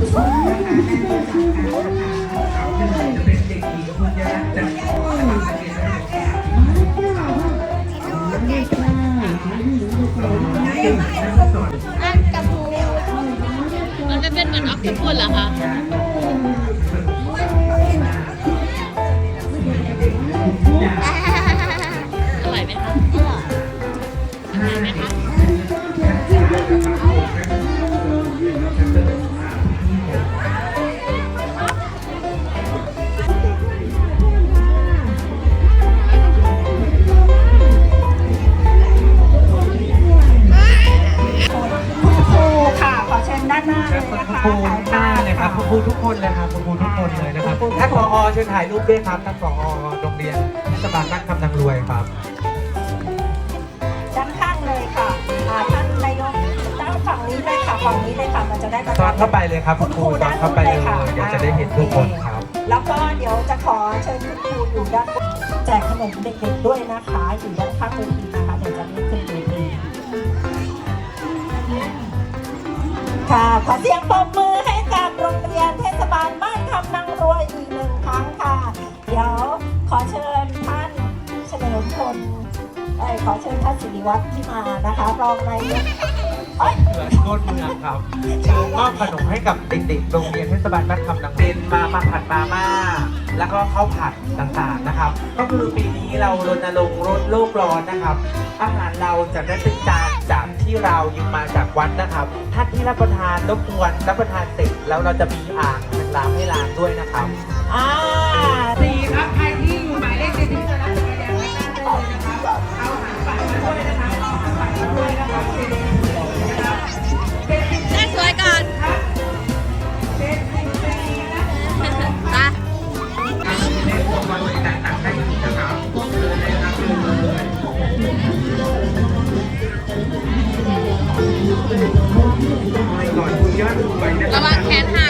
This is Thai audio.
อันกับหมูมันจะเป็นเหมือนออกซิปุ่นเหรอคะอร่อยไหมคะอร่อยไหมคะ คุณนะคะครูหน้าเลยครับคุณครูทุกคนเลยครับคุณครูทุกคนเลยนะครับท่านผอเชิญถ่ายรูปด้วยครับท่านผอโรงเรียนเทศบาลบ้านคำนางรวยครับ ด้านข้างเลยค่ะอ่าท่านนายกด้านฝั่งนี้เลยค่ะฝั่งนี้เลยค่ะมันจะได้ประตอนเข้าไปเลยครับคุคุณณคครูรูตอด้านนเข้านู้นไปเลเลยยค่ะเดี๋ยวจะได้เห็นทุกคนครับ แล้วก็เดี๋ยวจะขอเชิญคุณครูอยู่ด้านบนแจกขนมเด็กๆด้วยนะคะ อยู่ด้านข้างเวทีนะคะเดี๋ยวจะ ค่ะ ขอเสียงปรบมือให้กับโรงเรียนเทศบาลบ้านคำนางรวยอีกหนึ่งครั้งค่ะ เดี๋ยวขอเชิญท่านเฉลิมพลเอ้ยขอเชิญท่านสิริวัฒน์ที่มานะคะรองนายกเอ้ยเขื่อนโครเมืองครับเชิญมอบขนมให้กับเด็กๆ โรงเรียนเทศบาลบ้านคำนังเป็นมามาผัดมาม่า แล้วก็ข้าวผัดต่างๆนะครับ ก็คือปีนี้เรารณรงค์ลดโลกร้อนนะครับ อาหารเราจะได้เป็นจาน ที่เรายืมมาจากวัดนะครับ ท่านที่รับประทานรบกวนรับประทานเสร็จแล้วเราจะมีอ่างล้างให้ล้างด้วยนะครับอ่า ก่อนคุณยอดดูไปนะระวังแขนหัก